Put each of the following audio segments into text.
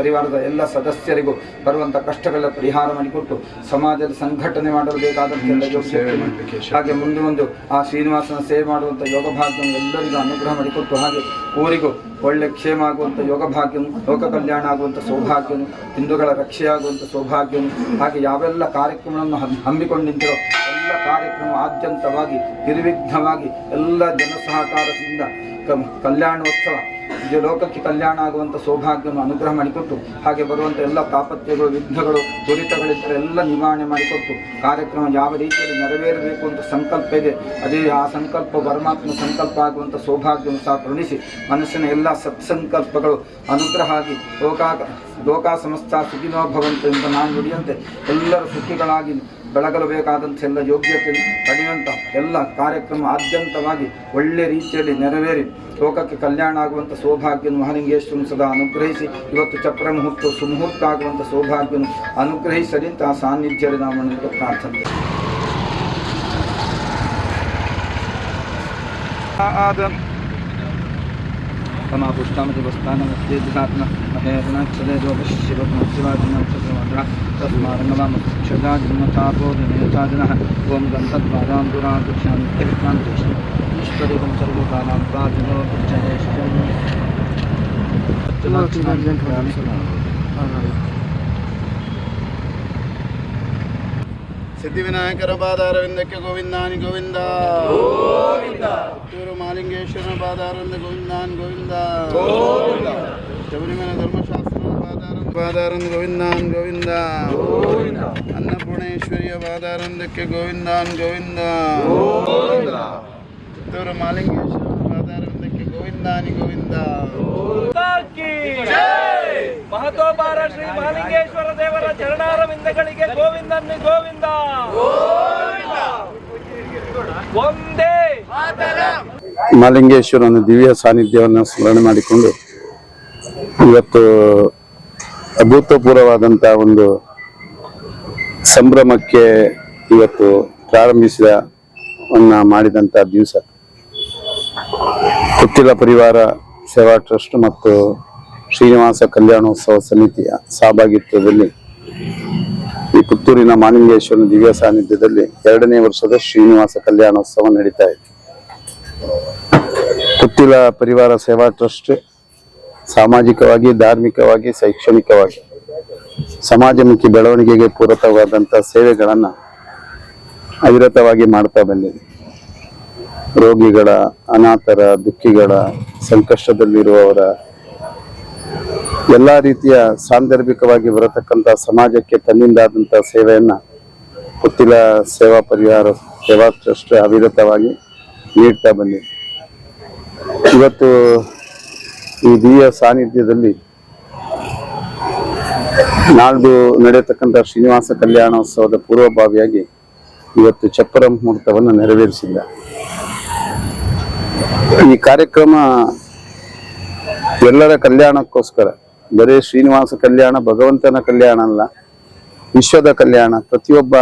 ಪರಿವಾರದ ಎಲ್ಲ ಸದಸ್ಯರಿಗೂ ಬರುವಂಥ ಕಷ್ಟಗಳ ಪರಿಹಾರ ಮಾಡಿಕೊಟ್ಟು ಸಮಾಜದ ಸಂಘಟನೆ ಮಾಡಲು ಯೋಗ್ಯತೆ ಹಾಗೆ ಮುಂದೆ ಒಂದು ಆ ಶ್ರೀನಿವಾಸನ ಸೇವೆ ಮಾಡುವಂಥ ಯೋಗ ಭಾಗ್ಯವನ್ನು ಎಲ್ಲರಿಗೂ ಅನುಗ್ರಹ ಮಾಡಿಕೊಟ್ಟು ಹಾಗೆ ಊರಿಗೂ ಒಳ್ಳೆ ಕ್ಷೇಮ ಆಗುವಂಥ ಯೋಗ ಭಾಗ್ಯನು ಲೋಕ ಕಲ್ಯಾಣ ಆಗುವಂಥ ಸೌಭಾಗ್ಯನು ಹಿಂದೂಗಳ ರಕ್ಷೆಯಾಗುವಂಥ ಸೌಭಾಗ್ಯನು ಹಾಗೆ ಯಾವೆಲ್ಲ ಕಾರ್ಯಕ್ರಮಗಳನ್ನು ಹಮ್ಮಿಕೊಂಡು ಹಮ್ಮಿಕೊಂಡಿದ್ದಿರೋ ಎಲ್ಲ ಕಾರ್ಯಕ್ರಮ ಆದ್ಯಂತವಾಗಿ ನಿರ್ವಿಘ್ನವಾಗಿ ಎಲ್ಲ ಜನ ಸಹಕಾರದಿಂದ ಕಲ್ಯಾಣೋತ್ಸವ, ಇದು ಲೋಕಕ್ಕೆ ಕಲ್ಯಾಣ ಆಗುವಂಥ ಸೌಭಾಗ್ಯವನ್ನು ಅನುಗ್ರಹ ಮಾಡಿಕೊಟ್ಟು, ಹಾಗೆ ಬರುವಂಥ ಎಲ್ಲ ತಾಪತ್ಯಗಳು, ವಿಘ್ನಗಳು, ದುರಿತಗಳಿದ್ದರೆ ಎಲ್ಲ ನಿವಾರಣೆ ಮಾಡಿಕೊಟ್ಟು, ಕಾರ್ಯಕ್ರಮ ಯಾವ ರೀತಿಯಲ್ಲಿ ನೆರವೇರಬೇಕು ಅಂತ ಸಂಕಲ್ಪ ಇದೆ, ಅದೇ ಆ ಸಂಕಲ್ಪ ಪರಮಾತ್ಮ ಸಂಕಲ್ಪ ಆಗುವಂಥ ಸೌಭಾಗ್ಯವನ್ನು ಸಹ ಕರುಣಿಸಿ, ಮನಸ್ಸಿನ ಎಲ್ಲ ಸತ್ಸಂಕಲ್ಪಗಳು ಅನುಗ್ರಹ ಆಗಿ ಲೋಕಾ ಲೋಕ ಸಮಸ್ತ ಸುಖಿನೋ ಭವಂತ ಅಂತ ನಾನು ನುಡಿಯಂತೆ ಎಲ್ಲರೂ ಸುಖಿಗಳಾಗಿ ಬೆಳಗಲು ಬೇಕಾದಂಥ ಎಲ್ಲ ಯೋಗ್ಯತೆ ಪಡೆಯುವಂಥ ಎಲ್ಲ ಕಾರ್ಯಕ್ರಮ ಆದ್ಯಂತವಾಗಿ ಒಳ್ಳೆ ರೀತಿಯಲ್ಲಿ ನೆರವೇರಿ. ಲೋಕಕ್ಕೆ ಕಲ್ಯಾಣ ಆಗುವಂಥ ಸೌಭಾಗ್ಯನು ಮಹಾಲಿಂಗೇಶ್ವರನು ಸದಾ ಅನುಗ್ರಹಿಸಿ, ಇವತ್ತು ಚಕ್ರ ಮುಹೂರ್ತ, ಸುಮುಹೂರ್ತ ಆಗುವಂಥ ಸೌಭಾಗ್ಯನು ಅನುಗ್ರಹಿಸಲಿಂತ ಆ ಸಾನ್ನಿಧ್ಯದಲ್ಲಿ ನಾವು ಪ್ರಾರ್ಥನೆ. ಆದ kama puszczamy do Bostana, kiedy zatna, na przede do wyższy, bo na przywadzę nam przez Madra, to smarno mam sprzedać, no ta wody, nie ta dna, bo mgam ta dwa dam, dura, do ksian, ekran, też, iż wtedy bym co lubił, nam bardzo, no, wczoraj jeszcze, no, to na przynajmniej, dziękuję, సిద్ధి వినాయకర బాధారవిందక్య గోవిందాని గోవింద తూరు మాలింగేశ్వర బాధారంద గోవిందాని గోవింద శబరిమైన ధర్మశాస్త్రం బాధారం బాధారంద గోవిందాన్ గోవింద అన్నపూర్ణేశ్వర్య బాధారందక్య గోవిందాన్ గోవింద చిత్తూరు మాలింగేశ్వర బాధారందక్య గోవిందాని గోవింద ಮಹತೋಪಾರ ಶ್ರೀ ಮಹಾಲಿಂಗೇಶ್ವರ ದೇವರ ಚರಣಾರವಿಂದಗಳಿಗೆ ಗೋವಿಂದನ್ನು ಗೋವಿಂದ. ಒಂದೇ ಮಹಾಲಿಂಗೇಶ್ವರನ ದಿವ್ಯ ಸಾನ್ನಿಧ್ಯವನ್ನು ಸ್ಮರಣೆ ಮಾಡಿಕೊಂಡು ಇವತ್ತು ಅಭೂತಪೂರ್ವವಾದಂಥ ಒಂದು ಸಂಭ್ರಮಕ್ಕೆ ಇವತ್ತು ಪ್ರಾರಂಭಿಸಿದ ಮಾಡಿದಂಥ ದಿವಸ. ಕುತ್ತಿಲ ಪರಿವಾರ, ಸೇವಾ ಟ್ರಸ್ಟ್ ಮತ್ತು ಶ್ರೀನಿವಾಸ ಕಲ್ಯಾಣೋತ್ಸವ ಸಮಿತಿಯ ಸಹಭಾಗಿತ್ವದಲ್ಲಿ ಈ ಪುತ್ತೂರಿನ ಮಾಲಿಂಗೇಶ್ವರನ ದಿವ್ಯ ಸಾನ್ನಿಧ್ಯದಲ್ಲಿ ಎರಡನೇ ವರ್ಷದ ಶ್ರೀನಿವಾಸ ಕಲ್ಯಾಣೋತ್ಸವ ನಡೀತಾ ಇದೆ. ಕುತ್ತಿಲ ಪರಿವಾರ ಸೇವಾ ಟ್ರಸ್ಟ್ ಸಾಮಾಜಿಕವಾಗಿ, ಧಾರ್ಮಿಕವಾಗಿ, ಶೈಕ್ಷಣಿಕವಾಗಿ ಸಮಾಜಮುಖಿ ಬೆಳವಣಿಗೆಗೆ ಪೂರಕವಾದಂಥ ಸೇವೆಗಳನ್ನು ಅವಿರತವಾಗಿ ಮಾಡ್ತಾ ಬಂದಿದೆ. ರೋಗಿಗಳ, ಅನಾಥರ, ದುಃಖಿಗಳ ಸಂಕಷ್ಟದಲ್ಲಿರುವವರ ಎಲ್ಲ ರೀತಿಯ ಸಾಂದರ್ಭಿಕವಾಗಿ ಬರತಕ್ಕಂಥ ಸಮಾಜಕ್ಕೆ ತನ್ನಿಂದಾದಂಥ ಸೇವೆಯನ್ನ ಪುತ್ತಿಲ ಸೇವಾ ಪರಿಹಾರ, ಸೇವಾ ಟ್ರಸ್ಟ್ ಅವಿರತವಾಗಿ ನೀಡ್ತಾ ಬಂದಿದೆ. ಇವತ್ತು ಈ ದಿವ್ಯ ಸಾನ್ನಿಧ್ಯದಲ್ಲಿ ನಾಡ್ದು ನಡೆಯತಕ್ಕಂಥ ಶ್ರೀನಿವಾಸ ಕಲ್ಯಾಣೋತ್ಸವದ ಪೂರ್ವಭಾವಿಯಾಗಿ ಇವತ್ತು ಚಪ್ಪರ ಮುಹೂರ್ತವನ್ನು ನೆರವೇರಿಸಿಲ್ಲ ಈ ಕಾರ್ಯಕ್ರಮ ಎಲ್ಲರ ಕಲ್ಯಾಣಕ್ಕೋಸ್ಕರ ಬರೀ ಶ್ರೀನಿವಾಸ ಕಲ್ಯಾಣ, ಭಗವಂತನ ಕಲ್ಯಾಣ ಅಲ್ಲ, ವಿಶ್ವದ ಕಲ್ಯಾಣ, ಪ್ರತಿಯೊಬ್ಬ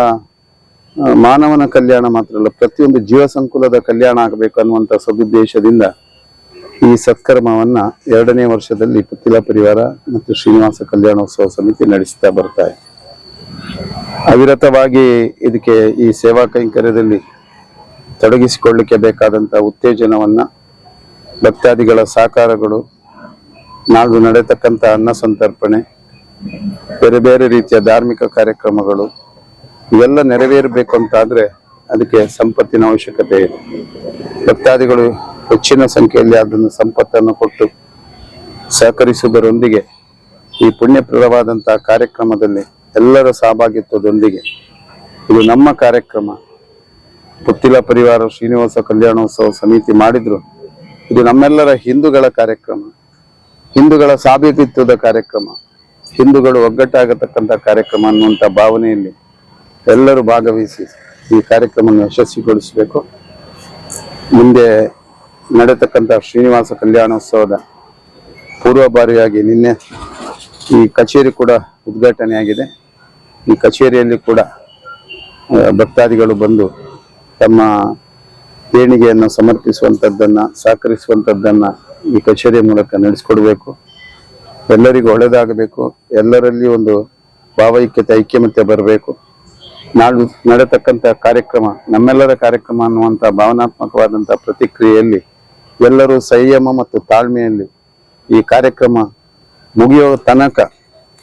ಮಾನವನ ಕಲ್ಯಾಣ ಮಾತ್ರ ಅಲ್ಲ, ಪ್ರತಿಯೊಂದು ಜೀವ ಸಂಕುಲದ ಕಲ್ಯಾಣ ಆಗಬೇಕು ಅನ್ನುವಂಥ ಸದುದ್ದೇಶದಿಂದ ಈ ಸತ್ಕರ್ಮವನ್ನ ಎರಡನೇ ವರ್ಷದಲ್ಲಿ ಪುತ್ತಿಲ ಪರಿವಾರ ಮತ್ತು ಶ್ರೀನಿವಾಸ ಕಲ್ಯಾಣೋತ್ಸವ ಸಮಿತಿ ನಡೆಸ್ತಾ ಬರ್ತಾ ಅವಿರತವಾಗಿ ಇದಕ್ಕೆ ಈ ಸೇವಾ ಕೈಂಕರ್ಯದಲ್ಲಿ ತೊಡಗಿಸಿಕೊಳ್ಳಿಕ್ಕೆ ಬೇಕಾದಂಥ ಉತ್ತೇಜನವನ್ನ ಭಕ್ತಾದಿಗಳ ಸಾಕಾರಗಳು ನಾಲ್ಕು ನಡೆತಕ್ಕಂಥ ಅನ್ನ ಸಂತರ್ಪಣೆ, ಬೇರೆ ಬೇರೆ ರೀತಿಯ ಧಾರ್ಮಿಕ ಕಾರ್ಯಕ್ರಮಗಳು, ಇವೆಲ್ಲ ನೆರವೇರಬೇಕು ಅಂತ ಆದ್ರೆ ಅದಕ್ಕೆ ಸಂಪತ್ತಿನ ಅವಶ್ಯಕತೆ ಇದೆ. ಭಕ್ತಾದಿಗಳು ಹೆಚ್ಚಿನ ಸಂಖ್ಯೆಯಲ್ಲಿ ಅದನ್ನು ಸಂಪತ್ತನ್ನು ಕೊಟ್ಟು ಸಹಕರಿಸುವುದರೊಂದಿಗೆ ಈ ಪುಣ್ಯಪ್ರದವಾದಂತಹ ಕಾರ್ಯಕ್ರಮದಲ್ಲಿ ಎಲ್ಲರ ಸಹಭಾಗಿತ್ವದೊಂದಿಗೆ ಇದು ನಮ್ಮ ಕಾರ್ಯಕ್ರಮ. ಪುತ್ತಿಲ ಪರಿವಾರ ಶ್ರೀನಿವಾಸ ಕಲ್ಯಾಣೋತ್ಸವ ಸಮಿತಿ ಮಾಡಿದ್ರು. ಇದು ನಮ್ಮೆಲ್ಲರ ಹಿಂದೂಗಳ ಕಾರ್ಯಕ್ರಮ. ಹಿಂದೂಗಳ ಸಾಬೀತಿತ್ವದ ಕಾರ್ಯಕ್ರಮ, ಹಿಂದೂಗಳು ಒಗ್ಗಟ್ಟಾಗತಕ್ಕಂಥ ಕಾರ್ಯಕ್ರಮ ಅನ್ನುವಂಥ ಭಾವನೆಯಲ್ಲಿ ಎಲ್ಲರೂ ಭಾಗವಹಿಸಿ ಈ ಕಾರ್ಯಕ್ರಮವನ್ನು ಯಶಸ್ವಿಗೊಳಿಸಬೇಕು. ಮುಂದೆ ನಡೆತಕ್ಕಂಥ ಶ್ರೀನಿವಾಸ ಕಲ್ಯಾಣೋತ್ಸವದ ಪೂರ್ವಭಾರಿಯಾಗಿ ನಿನ್ನೆ ಈ ಕಚೇರಿ ಕೂಡ ಉದ್ಘಾಟನೆಯಾಗಿದೆ. ಈ ಕಚೇರಿಯಲ್ಲಿ ಕೂಡ ಭಕ್ತಾದಿಗಳು ಬಂದು ತಮ್ಮ ದೇಣಿಗೆಯನ್ನು ಸಮರ್ಪಿಸುವಂಥದ್ದನ್ನು ಸಹಕರಿಸುವಂಥದ್ದನ್ನು ಈ ಕಚೇರಿಯ ಮೂಲಕ ನಡೆಸಿಕೊಡ್ಬೇಕು. ಎಲ್ಲರಿಗೂ ಒಳ್ಳೆಯದಾಗಬೇಕು. ಎಲ್ಲರಲ್ಲಿ ಒಂದು ಭಾವೈಕ್ಯತೆ, ಐಕ್ಯಮತ್ಯ ಬರಬೇಕು. ನಾಡು ನಡೆತಕ್ಕಂಥ ಕಾರ್ಯಕ್ರಮ, ನಮ್ಮೆಲ್ಲರ ಕಾರ್ಯಕ್ರಮ ಅನ್ನುವಂಥ ಭಾವನಾತ್ಮಕವಾದಂಥ ಪ್ರತಿಕ್ರಿಯೆಯಲ್ಲಿ ಎಲ್ಲರೂ ಸಂಯಮ ಮತ್ತು ತಾಳ್ಮೆಯಲ್ಲಿ ಈ ಕಾರ್ಯಕ್ರಮ ಮುಗಿಯುವ ತನಕ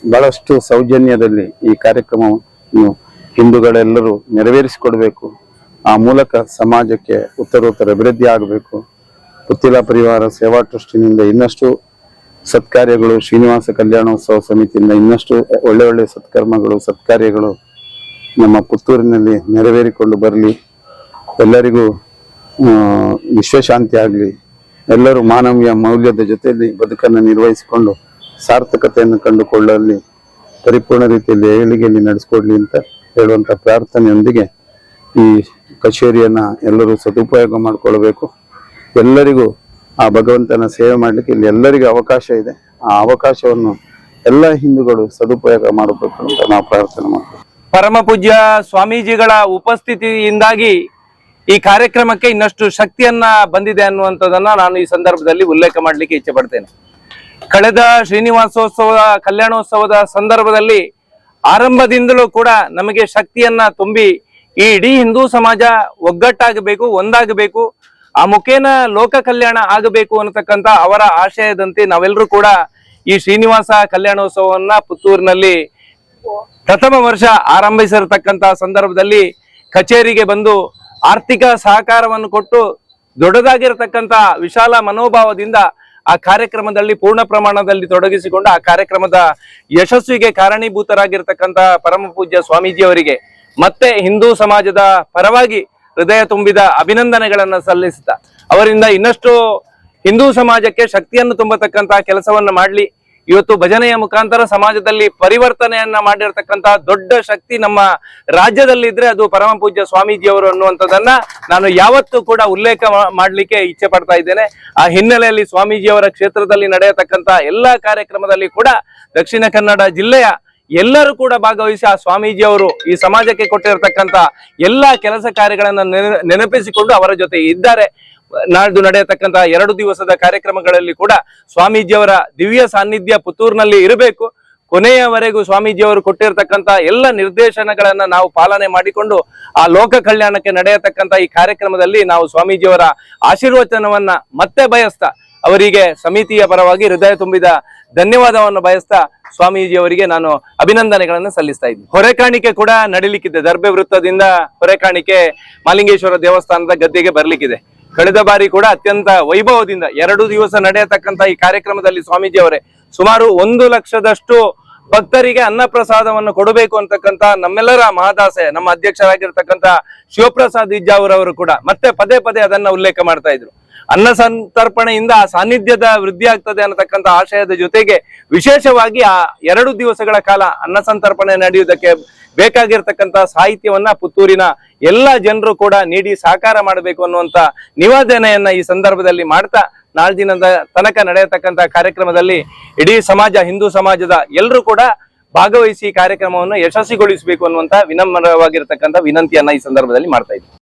ಬಹಳಷ್ಟು ಸೌಜನ್ಯದಲ್ಲಿ ಈ ಕಾರ್ಯಕ್ರಮವನ್ನು ಹಿಂದೂಗಳೆಲ್ಲರೂ ನೆರವೇರಿಸಿಕೊಡ್ಬೇಕು. ಆ ಮೂಲಕ ಸಮಾಜಕ್ಕೆ ಉತ್ತರೋತ್ತರ, ಅಭಿವೃದ್ಧಿ ಆಗಬೇಕು. ಪುತ್ತಿಲ ಪರಿವಾರ ಸೇವಾ ಟ್ರಸ್ಟಿನಿಂದ ಇನ್ನಷ್ಟು ಸತ್ಕಾರ್ಯಗಳು, ಶ್ರೀನಿವಾಸ ಕಲ್ಯಾಣೋತ್ಸವ ಸಮಿತಿಯಿಂದ ಇನ್ನಷ್ಟು ಒಳ್ಳೆ ಒಳ್ಳೆ ಸತ್ಕರ್ಮಗಳು, ಸತ್ಕಾರ್ಯಗಳು ನಮ್ಮ ಪುತ್ತೂರಿನಲ್ಲಿ ನೆರವೇರಿಕೊಂಡು ಬರಲಿ. ಎಲ್ಲರಿಗೂ ವಿಶ್ವಶಾಂತಿ ಆಗಲಿ. ಎಲ್ಲರೂ ಮಾನವೀಯ ಮೌಲ್ಯದ ಜೊತೆಯಲ್ಲಿ ಬದುಕನ್ನು ನಿರ್ವಹಿಸಿಕೊಂಡು ಸಾರ್ಥಕತೆಯನ್ನು ಕಂಡುಕೊಳ್ಳಲಿ, ಪರಿಪೂರ್ಣ ರೀತಿಯಲ್ಲಿ ಏಳಿಗೆಯಲ್ಲಿ ನಡೆಸಿಕೊಡ್ಲಿ ಅಂತ ಹೇಳುವಂಥ ಪ್ರಾರ್ಥನೆಯೊಂದಿಗೆ ಈ ಕಚೇರಿಯನ್ನ ಎಲ್ಲರೂ ಸದುಪಯೋಗ ಮಾಡಿಕೊಳ್ಬೇಕು. ಎಲ್ಲರಿಗೂ ಆ ಭಗವಂತನ ಸೇವೆ ಮಾಡಲಿಕ್ಕೆ ಇಲ್ಲಿ ಎಲ್ಲರಿಗೂ ಅವಕಾಶ ಇದೆ. ಆ ಅವಕಾಶವನ್ನು ಎಲ್ಲ ಹಿಂದೂಗಳು ಸದುಪಯೋಗ ಮಾಡಬೇಕು ಅಂತ ನಾವು ಪ್ರಾರ್ಥನೆ ಮಾಡ್ತೀವಿ. ಪರಮ ಪೂಜ್ಯ ಸ್ವಾಮೀಜಿಗಳ ಉಪಸ್ಥಿತಿಯಿಂದಾಗಿ ಈ ಕಾರ್ಯಕ್ರಮಕ್ಕೆ ಇನ್ನಷ್ಟು ಶಕ್ತಿಯನ್ನ ಬಂದಿದೆ ಅನ್ನುವಂಥದ್ದನ್ನ ನಾನು ಈ ಸಂದರ್ಭದಲ್ಲಿ ಉಲ್ಲೇಖ ಮಾಡಲಿಕ್ಕೆ ಇಚ್ಛೆ ಪಡ್ತೇನೆ. ಕಳೆದ ಶ್ರೀನಿವಾಸೋತ್ಸವ ಕಲ್ಯಾಣೋತ್ಸವದ ಸಂದರ್ಭದಲ್ಲಿ ಆರಂಭದಿಂದಲೂ ಕೂಡ ನಮಗೆ ಶಕ್ತಿಯನ್ನ ತುಂಬಿ ಈ ಇಡೀ ಹಿಂದೂ ಸಮಾಜ ಒಗ್ಗಟ್ಟಾಗಬೇಕು, ಒಂದಾಗಬೇಕು, ಆ ಮುಖೇನ ಲೋಕ ಕಲ್ಯಾಣ ಆಗಬೇಕು ಅನ್ನತಕ್ಕಂತ ಅವರ ಆಶಯದಂತೆ ನಾವೆಲ್ಲರೂ ಕೂಡ ಈ ಶ್ರೀನಿವಾಸ ಕಲ್ಯಾಣೋತ್ಸವವನ್ನ ಪುತ್ತೂರಿನಲ್ಲಿ ಪ್ರಥಮ ವರ್ಷ ಆರಂಭಿಸಿರತಕ್ಕಂತ ಸಂದರ್ಭದಲ್ಲಿ ಕಚೇರಿಗೆ ಬಂದು ಆರ್ಥಿಕ ಸಹಕಾರವನ್ನು ಕೊಟ್ಟು ದೊಡ್ಡದಾಗಿರತಕ್ಕಂತ ವಿಶಾಲ ಮನೋಭಾವದಿಂದ ಆ ಕಾರ್ಯಕ್ರಮದಲ್ಲಿ ಪೂರ್ಣ ಪ್ರಮಾಣದಲ್ಲಿ ತೊಡಗಿಸಿಕೊಂಡು ಆ ಕಾರ್ಯಕ್ರಮದ ಯಶಸ್ವಿಗೆ ಕಾರಣೀಭೂತರಾಗಿರ್ತಕ್ಕಂತ ಪರಮ ಪೂಜ್ಯ ಸ್ವಾಮೀಜಿಯವರಿಗೆ ಮತ್ತೆ ಹಿಂದೂ ಸಮಾಜದ ಪರವಾಗಿ ಹೃದಯ ತುಂಬಿದ ಅಭಿನಂದನೆಗಳನ್ನ ಸಲ್ಲಿಸಿದ. ಅವರಿಂದ ಇನ್ನಷ್ಟು ಹಿಂದೂ ಸಮಾಜಕ್ಕೆ ಶಕ್ತಿಯನ್ನು ತುಂಬತಕ್ಕಂತಹ ಕೆಲಸವನ್ನು ಮಾಡಲಿ. ಇವತ್ತು ಭಜನೆಯ ಮುಖಾಂತರ ಸಮಾಜದಲ್ಲಿ ಪರಿವರ್ತನೆಯನ್ನ ಮಾಡಿರ್ತಕ್ಕಂತಹ ದೊಡ್ಡ ಶಕ್ತಿ ನಮ್ಮ ರಾಜ್ಯದಲ್ಲಿ ಇದ್ರೆ ಅದು ಪರಮ ಪೂಜ್ಯ ಸ್ವಾಮೀಜಿಯವರು ಅನ್ನುವಂಥದ್ದನ್ನ ನಾನು ಯಾವತ್ತೂ ಕೂಡ ಉಲ್ಲೇಖ ಮಾಡಲಿಕ್ಕೆ ಇಚ್ಛೆ ಪಡ್ತಾ ಇದ್ದೇನೆ. ಆ ಹಿನ್ನೆಲೆಯಲ್ಲಿ ಸ್ವಾಮೀಜಿಯವರ ಕ್ಷೇತ್ರದಲ್ಲಿ ನಡೆಯತಕ್ಕಂತಹ ಎಲ್ಲಾ ಕಾರ್ಯಕ್ರಮದಲ್ಲಿ ಕೂಡ ದಕ್ಷಿಣ ಕನ್ನಡ ಜಿಲ್ಲೆಯ ಎಲ್ಲರೂ ಕೂಡ ಭಾಗವಹಿಸಿ ಆ ಸ್ವಾಮೀಜಿಯವರು ಈ ಸಮಾಜಕ್ಕೆ ಕೊಟ್ಟಿರತಕ್ಕಂತ ಎಲ್ಲಾ ಕೆಲಸ ಕಾರ್ಯಗಳನ್ನ ನೆನ- ನೆನಪಿಸಿಕೊಂಡು ಅವರ ಜೊತೆ ಇದ್ದಾರೆ. ನಾಳ್ದು ನಡೆಯತಕ್ಕಂತಹ ಎರಡು ದಿವಸದ ಕಾರ್ಯಕ್ರಮಗಳಲ್ಲಿ ಕೂಡ ಸ್ವಾಮೀಜಿಯವರ ದಿವ್ಯ ಸಾನ್ನಿಧ್ಯ ಪುತ್ತೂರಿನಲ್ಲಿ ಇರಬೇಕು. ಕೊನೆಯವರೆಗೂ ಸ್ವಾಮೀಜಿಯವರು ಕೊಟ್ಟಿರತಕ್ಕಂತ ಎಲ್ಲ ನಿರ್ದೇಶನಗಳನ್ನ ನಾವು ಪಾಲನೆ ಮಾಡಿಕೊಂಡು ಆ ಲೋಕ ಕಲ್ಯಾಣಕ್ಕೆ ನಡೆಯತಕ್ಕಂತ ಈ ಕಾರ್ಯಕ್ರಮದಲ್ಲಿ ನಾವು ಸ್ವಾಮೀಜಿಯವರ ಆಶೀರ್ವಚನವನ್ನ ಮತ್ತೆ ಬಯಸ್ತಾ ಅವರಿಗೆ ಸಮಿತಿಯ ಪರವಾಗಿ ಹೃದಯ ತುಂಬಿದ ಧನ್ಯವಾದವನ್ನು ಬಯಸ್ತಾ ಸ್ವಾಮೀಜಿಯವರಿಗೆ ನಾನು ಅಭಿನಂದನೆಗಳನ್ನು ಸಲ್ಲಿಸ್ತಾ ಇದ್ದೀನಿ. ಹೊರೆಕಾಣಿಕೆ ಕೂಡ ನಡಿಲಿಕ್ಕಿದೆ. ದರ್ಬೆ ವೃತ್ತದಿಂದ ಹೊರೆಕಾಣಿಕೆ ಮಾಲಿಂಗೇಶ್ವರ ದೇವಸ್ಥಾನದ ಗದ್ದೆಗೆ ಬರ್ಲಿಕ್ಕಿದೆ. ಕಳೆದ ಬಾರಿ ಕೂಡ ಅತ್ಯಂತ ವೈಭವದಿಂದ ಎರಡು ದಿವಸ ನಡೆಯತಕ್ಕಂತ ಈ ಕಾರ್ಯಕ್ರಮದಲ್ಲಿ ಸ್ವಾಮೀಜಿ ಅವರೇ ಸುಮಾರು ಒಂದು ಲಕ್ಷದಷ್ಟು ಭಕ್ತರಿಗೆ ಅನ್ನ ಪ್ರಸಾದವನ್ನು ಕೊಡಬೇಕು ಅಂತಕ್ಕಂತ ನಮ್ಮೆಲ್ಲರ ಮಹಾದಾಸೆ, ನಮ್ಮ ಅಧ್ಯಕ್ಷರಾಗಿರ್ತಕ್ಕಂತ ಶಿವಪ್ರಸಾದ್ ಇಜ್ಜಾವರವರು ಕೂಡ ಮತ್ತೆ ಪದೇ ಪದೇ ಅದನ್ನ ಉಲ್ಲೇಖ ಮಾಡ್ತಾ ಇದ್ರು. ಅನ್ನ ಸಂತರ್ಪಣೆಯಿಂದ ಆ ಸಾನ್ನಿಧ್ಯದ ವೃದ್ಧಿ ಆಗ್ತದೆ ಅನ್ನತಕ್ಕಂತ ಆಶಯದ ಜೊತೆಗೆ ವಿಶೇಷವಾಗಿ ಆ ಎರಡು ದಿವಸಗಳ ಕಾಲ ಅನ್ನ ಸಂತರ್ಪಣೆ ನಡೆಯುವುದಕ್ಕೆ ಬೇಕಾಗಿರ್ತಕ್ಕಂತ ಸಾಹಿತ್ಯವನ್ನ ಪುತ್ತೂರಿನ ಎಲ್ಲ ಜನರು ಕೂಡ ನೀಡಿ ಸಹಕಾರ ಮಾಡಬೇಕು ಅನ್ನುವಂತ ನಿವೇದನೆಯನ್ನ ಈ ಸಂದರ್ಭದಲ್ಲಿ ಮಾಡ್ತಾ ನಾಳ್ದಿನದ ತನಕ ನಡೆಯತಕ್ಕಂತ ಕಾರ್ಯಕ್ರಮದಲ್ಲಿ ಇಡೀ ಸಮಾಜ, ಹಿಂದೂ ಸಮಾಜದ ಎಲ್ಲರೂ ಕೂಡ ಭಾಗವಹಿಸಿ ಕಾರ್ಯಕ್ರಮವನ್ನು ಯಶಸ್ವಿಗೊಳಿಸಬೇಕು ಅನ್ನುವಂತ ವಿನಮ್ರವಾಗಿರ್ತಕ್ಕಂಥ ವಿನಂತಿಯನ್ನ ಈ ಸಂದರ್ಭದಲ್ಲಿ ಮಾಡ್ತಾ ಇದ್ದೀನಿ